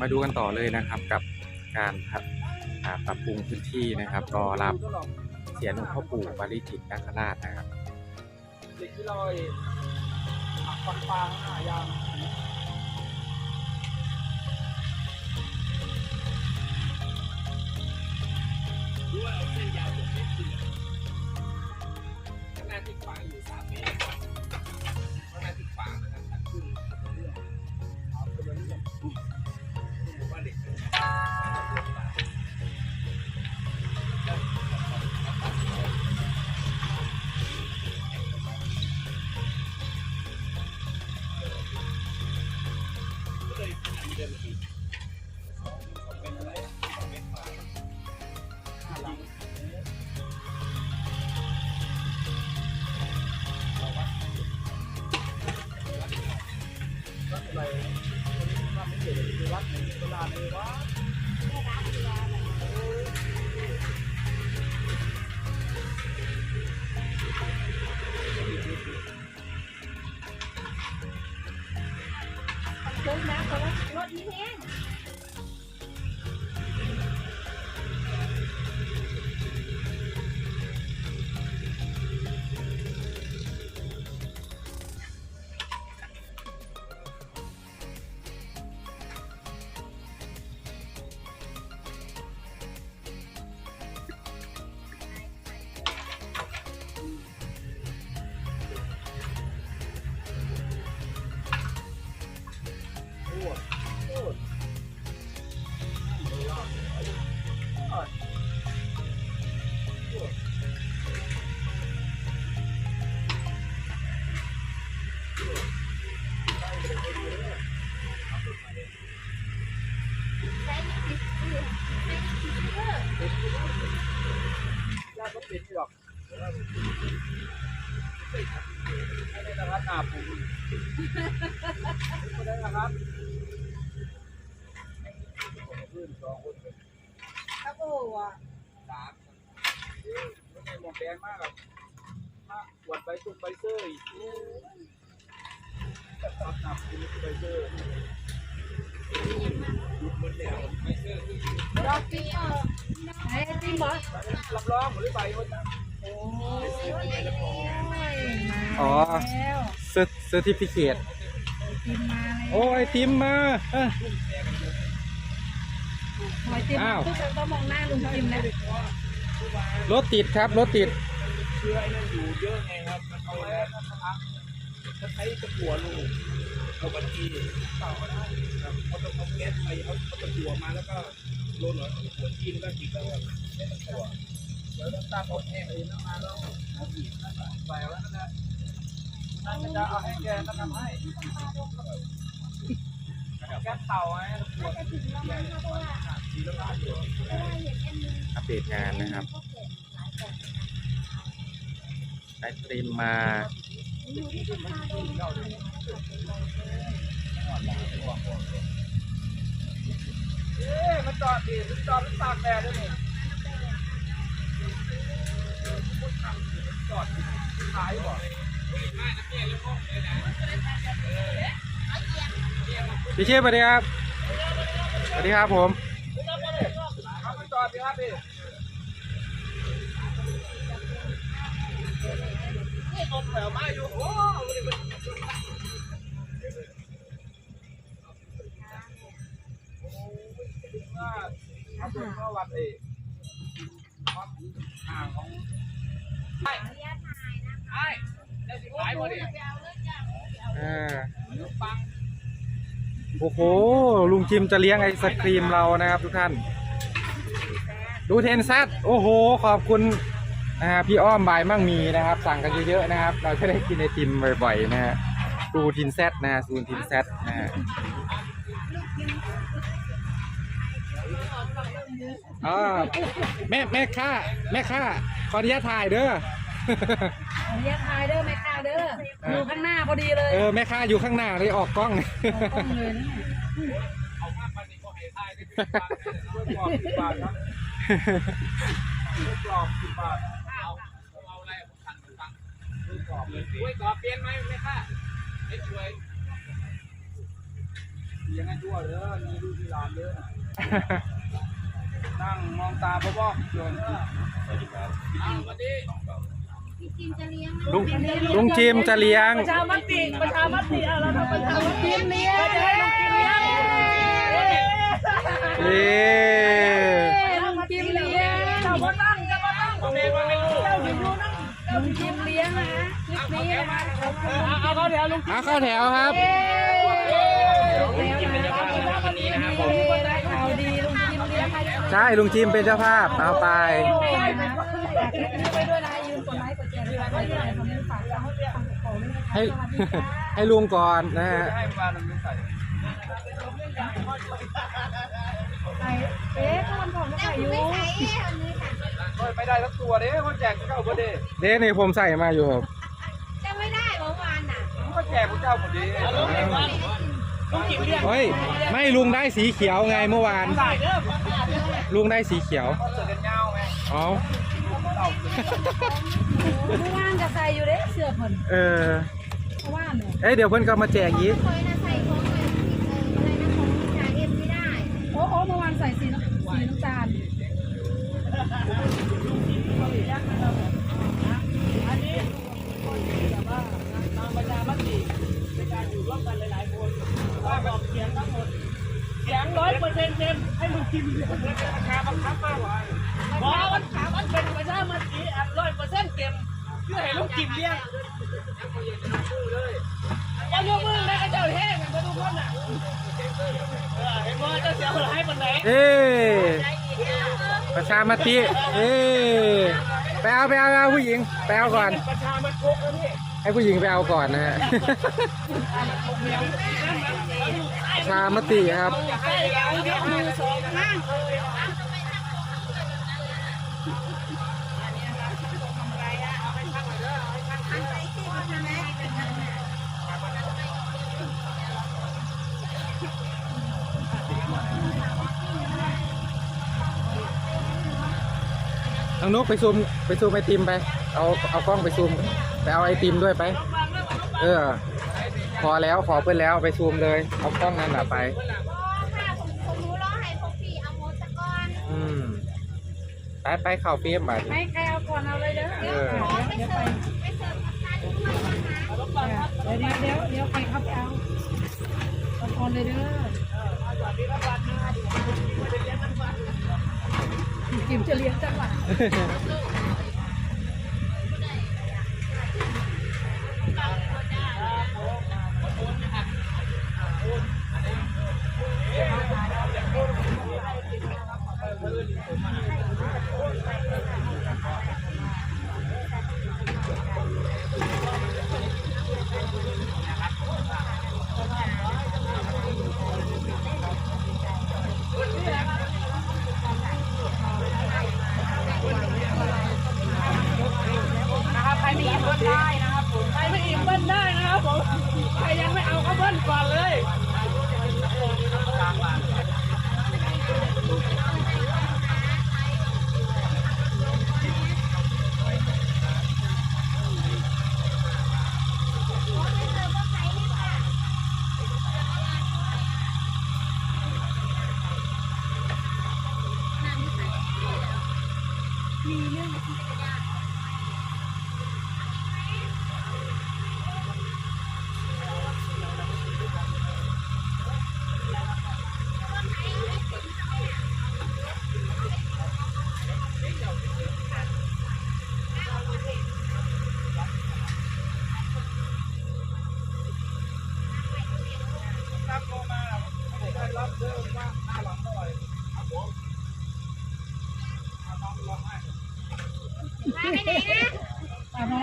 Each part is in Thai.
มาดูกันต่อเลยนะครับกับการพัฒอ่าปรับปรุงพื้นที่นะครับรอรับเสียนหลวงพ่อปู่ปาริจิตนาคราชนะครับเด็กที่ลอยฟังฟางหายางข้วยเส้นยาว วัด เกิดในวัดในเวลาในวัดรถนะเขาว่ารถนี้แห้งญาติก็เป็นหรอกไม่ได้นะครับหน้าผมไม่ได้นะครับพื้นสองคนเป็นครับโอ้ว่ะสามไม่ใช่หมวกแดงมากครับมาขวดใบตุ้มใบเซอร์อีกแต่ตอนหนับคุณใบเซอร์ รอบปีเออไอ้จริงเหรอรับรองหรือใบคนโอ้ยมาอ๋อแล้วเซอร์เซอร์ติฟิเคตกินมาแล้วโอ้ยติมมาเอ้ยหอยจิ้มอ้าวทุกคนต้องมองหน้าลุงจิ้มนะรถติดครับรถติดเชื้อไอ้นั่นอยู่เยอะไงครับมันเอาแล้วนะครับถ้าใช้ตะกั่วลูก เอาบัญชีเต่าก็ได้ครับเอาตะเอาแก๊สไปเอาเอาตะกั่วมาแล้วก็โรยหน่อยหัวจีแล้วก็ติดแล้วก็ใช้ตะกั่วแล้วต้องตั้งอาแห้งเลยน้ำมาแล้วเอาบีบนั่นแหละใส่ไว้นั่นแหละนั่นจะเอาให้แกนั่นทำให้แก๊สเต่าไงตะกั่วสีละลายอยู่อัปเดตงานนะครับ ได้เตรียมมา มันจอดดิมันจอดมันตากแดดด้วยนี่จอดขายบ่พี่เชฟสวัสดีครับ สวัสดีครับผม ครับมันจอดดิครับพี่ นี่ต้นแถวไม้อยู่โอ้ยมันโอ้ยถึงว่าเอาเป็นว่าวัดเอวัดห่างของไอได้สิขายบ่ดิอ่าปังโอ้โห ลุงจิมจะเลี้ยงไอศครีมเรานะครับทุกท่าน ดูเทนซัดโอ้โห ขอบคุณ นะฮะพี่อ้อมบายมั่งมีนะครับ สั่งกันเยอะๆนะครับ เราจะได้กินไอติมบ่อยๆนะฮะดูทินแซดนะฮะซูนทินแซดนะฮะอ่าแม่แม่ค่าแม่ค่าขออนุญาตถ่ายเด้อ เรียกทายเด้อแม่ค้าเด้ออยู่ข้างหน้าพอดีเลยเออแม่ค่าอยู่ข้างหน้าเลยออกกล้อง ต้องเลยนะเอามากกว่านี้ก็ให้ทายได้สิบบาทด้วยกรอบสิบบาท อบเลยช่วยกรอบเปลี่ยนไหมไม่ค่ะไม่ช่วยเลี้ยงให้ทั่วเด้อมีลูกมีหลานเด้อนั่งมองตาพ่อพ่อโยนสวัสดีครับอ้าวสวัสดีพี่จิมจะเลี้ยงนะลุงลุงจิมจะเลี้ยง ประชามติประชามติเอาเราทำประชามติเลี้ยงจะให้ลุงกิมเลี้ยง ลุงกิมเลี้ยงนะคลิปนี้นะคะเอาเขาเดี๋ยวลุงเอาเข้าแถวครับลุงกิมเป็นเจ้าภาพวันนี้นะครับผมได้ข่าวดีลุงกิมเลี้ยงใครใช่ลุงจิมเป็นเจ้าภาพเอาไปไปด้วยนะยืนกดไลค์กดแชร์ด้วยไปด้วยทำให้ ฝากเขาทำของด้วยนะคะให้ให้ลุงก่อนนะฮะให้ปลาลุงใส่ใส่เอ๊ะก็วันก่อนก็ใส่อยู่ไม่ใส่เอ๊ะอันนี้ค่ะเฮ้ยไม่ได้สักตัวเด้เขาแจกเจ้าบ่เด้เด้นี่ผมใส่มาอยู่ครับจะไม่ได้เมื่อวานน่ะผมก็แจกพวกเจ้าหมดดีเฮ้ยไม่ลุงได้สีเขียวไงเมื่อวาน ลุงได้สีเขียวเขาเสือกันยาวไงอ๋อเมื่อวานจะใส่อยู่เด้เสื้อเพิ่นเออ เมื่อวานเนี่ยเอ้ยเดี๋ยวเพิ่นก็มาแจกอีก เคยนะใส่ของอะไรอะไรนะของจ่าเอ็มไม่ได้ โอ้โอ้เมื่อวานใส่สีน้ำสีน้ำตาลเสียงร้อยเปอร์เซ็นต์เต็มให้ลุงกิมเลี้ยงแล้วก็ราคาบังคับมากกว่าเพราะมันขามันเป็นประชามติอันร้อยเปอร์เซ็นต์เต็ม เพื่อให้ลุงกิมเลี้ยงเจ้ายกมือแล้วก็เจ้าแห้งมาดูคนน่ะเออเห็นว่าเจ้าเสียหลายปันไหนเอ้ประชามติเอ้ไปเอาไปเอาเอาผู้หญิงไปเอาก่อนประชามติกะนี่ให้ผู้หญิงไปเอาก่อนนะฮะประชามติครับ ใช่เอายกมือสองข้างทางนุกไปซูมไปซูมไอติมไป เอาเอากล้องไปซูมไปเอาไอติมด้วยไป เออ พอแล้วขอเพื่อนแล้วไปซูมเลย เอากล้องนั่นแหละไปโอ้ค่ะผมผมรู้แล้วให้พวกพี่เอาโมตะกอนอืมไปไปเข่าเฟียมบัดให้ใครเอาก่อนเอาเลยเด้อเออขอไปเสิร์ฟไปเสิร์ฟกับท่านด้วยนะคะเดี๋ยวเดี๋ยวเดี๋ยวใครเข้าไปเอาเอาก่อนเลยเด้อ กิมจะเลี้ยงจังหวะ นะครับใครไม่อิ่มเบิ้ลได้นะครับผมใครไม่อิ่มเบิ้ลได้นะครับผมใครยังไม่เอาก็เบิ้ลก่อนเลย ม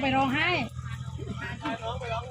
ไปไหนนะเอาน้องไปร้อง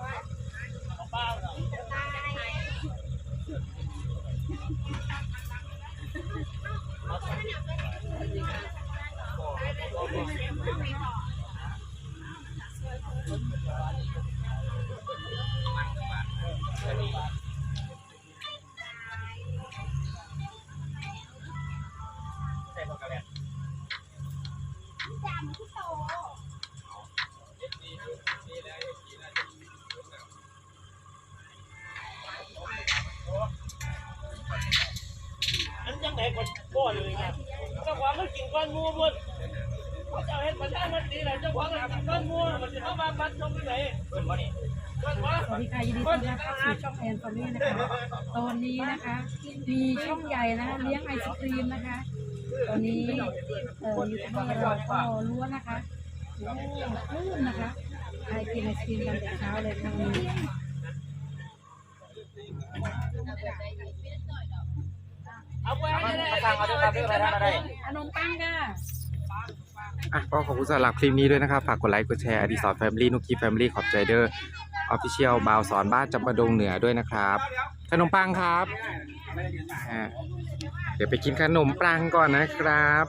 คนก้อนเลยนะเจ้าของก็กินก้อนมูบนเขาจะเห็นประชาชนดีเลยเจ้าของก็กินก้อนมูมันจะเข้ามาบัดชมที่ไหนเปิดมานี่เปิดมาสวัสดีค่ะยินดีต้อนรับเข้าสู่ช่องแอนฟอร์มี่นะคะตอนนี้นะคะมีช่องใหญ่นะคะเลี้ยงไอศครีมนะคะ ตอนนี้เอ่ออยู่ที่เราก็ล้วนะคะโอ้คลื่นนะคะ ใครกินไอศครีมกันแต่เช้าเลยทางนี้เอาไปให้ได้สั่งเอาด้วยครับด้วยอะไรอะไรขนมปังค่ะอะก็ขอบคุณสำหรับคลิปนี้ด้วยนะครับ ฝากกดไลค์ กดแชร์อดีสรแฟมิลี่นุกกี้แฟมิลี่ขอบใจเดอร์ออฟฟิเชียลบาวสอนบ้านจำปาดงเหนือด้วยนะครับ ขนมปังครับอะเดี๋ยวไปกินขนมปังก่อนนะครับ